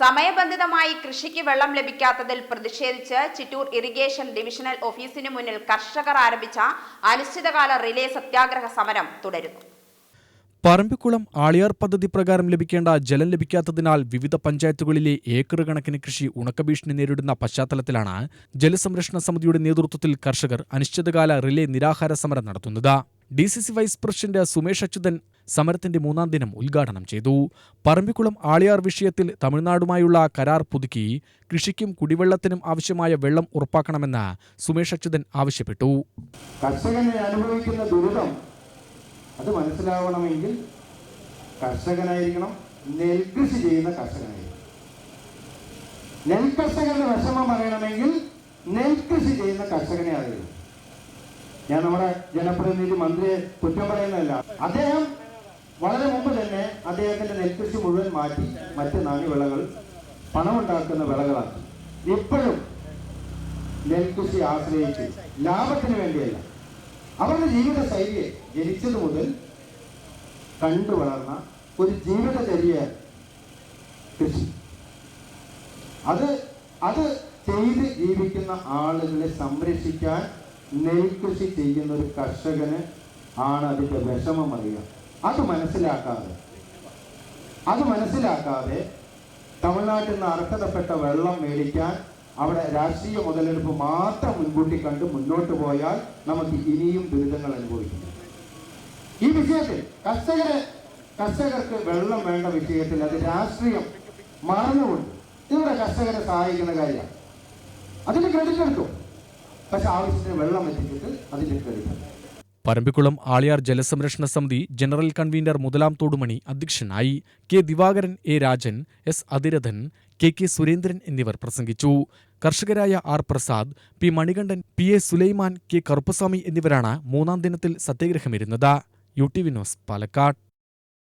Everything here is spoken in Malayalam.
സമയബന്ധിതമായി കൃഷിക്ക് വെള്ളം ലഭിക്കാത്തതിൽ പ്രതിഷേധിച്ച് ചിറ്റൂർ ഇറിഗേഷൻ ഡിവിഷണൽ ഓഫീസിനു മുന്നിൽ കർഷകർ ആരംഭിച്ച അനിശ്ചിതകാല റിലേ സത്യാഗ്രഹ സമരം തുടരുന്നു. പറമ്പിക്കുളം ആളിയാർ പദ്ധതി പ്രകാരം ലഭിക്കേണ്ട ജലം ലഭിക്കാത്തതിനാൽ വിവിധ പഞ്ചായത്തുകളിലെ ഏക്കർ കണക്കിന് കൃഷി ഉണക്കഭീഷണി നേരിടുന്ന പശ്ചാത്തലത്തിലാണ് ജലസംരക്ഷണ സമിതിയുടെ നേതൃത്വത്തിൽ കർഷകർ അനിശ്ചിതകാല റിലേ നിരാഹാര സമരം നടത്തുന്നത്. D C C vice president Sumesh Achuthan സമരത്തിന്റെ മൂന്നാം ദിനം ഉദ്ഘാടനം ചെയ്തു. പറമ്പിക്കുളം ആളിയാർ വിഷയത്തിൽ തമിഴ്നാടുമായുള്ള കരാർ പുതുക്കി കൃഷിക്കും കുടിവെള്ളത്തിനും ആവശ്യമായ വെള്ളം ഉറപ്പാക്കണമെന്ന് സുമേഷ് അച്യുതൻ ആവശ്യപ്പെട്ടു. കർഷകനെ അനുഭവിക്കുന്ന ദുരിതം അത് മനസ്സിലാവണമെങ്കിൽ കർഷകനായിരിക്കണം നെൽകൃഷി ചെയ്യുന്ന കർഷകനായിരിക്കണം. നെൽകർഷകന്റെ വിഷമം അറിയണമെങ്കിൽ നെൽകൃഷി ചെയ്യുന്ന കർഷകനെ അറിയണം. ഞാൻ നമ്മുടെ ജനപ്രതിനിധി മന്ത്രിയെ കുറ്റം പറയുന്നതല്ല. അദ്ദേഹം വളരെ മുമ്പ് തന്നെ അദ്ദേഹത്തിന്റെ നെൽകൃഷി മുഴുവൻ മാറ്റി മറ്റ് നാണ്യവിളകൾ പണമുണ്ടാക്കുന്ന വിളകളാക്കി. ഇപ്പോഴും നെൽകൃഷി ആശ്രയിച്ച് ലാഭത്തിന് വേണ്ടിയല്ല. അവരുടെ ജീവിത ശൈലിയെ ജനിച്ചത് മുതൽ കണ്ടു വളർന്ന ഒരു ജീവിതചര്യ കൃഷി. അത് അത് ചെയ്ത് ജീവിക്കുന്ന ആളുകളെ സംരക്ഷിക്കാൻ നെൽകൃഷി ചെയ്യുന്ന ഒരു കർഷകന് ആണ് അതിന്റെ വിഷമം അറിയുക. അത് മനസ്സിലാക്കാതെ അത് മനസ്സിലാക്കാതെ തമിഴ്നാട്ടിൽ നിന്ന് അർഹതപ്പെട്ട വെള്ളം മേടിക്കാൻ അവിടെ രാഷ്ട്രീയ മുതലെടുപ്പ് മാത്രം മുൻകൂട്ടി കണ്ട് മുന്നോട്ട് പോയാൽ നമുക്ക് ഇനിയും ദുരിതങ്ങൾ അനുഭവിക്കും ഈ വിഷയത്തിൽ കർഷകരെ കർഷകർക്ക് വെള്ളം വേണ്ട വിഷയത്തിൽ അത് രാഷ്ട്രീയം മറന്നുകൊണ്ട് ഇവിടെ കർഷകരെ സഹായിക്കുന്ന കാര്യമാണ്. അതിന് ക്രെഡിറ്റ് എടുക്കും പക്ഷെ ആവശ്യത്തിന് വെള്ളം എത്തിച്ചിട്ട് അതിന്റെ ക്രെഡിറ്റ് എടുക്കും പറമ്പിക്കുളം ആളിയാർ ജലസംരക്ഷണ സമിതി ജനറൽ കൺവീനർ മുതലാം തോടുമണി അധ്യക്ഷനായി K Divakaran A Rajan S Athiradhan K K Surendran എന്നിവർ പ്രസംഗിച്ചു. കർഷകരായ R Prasad P Manikandan P A Sulaiman K Karuppaswamy എന്നിവരാണ് മൂന്നാം ദിനത്തിൽ സത്യാഗ്രഹമിരുന്നത് U T V news Palakkad.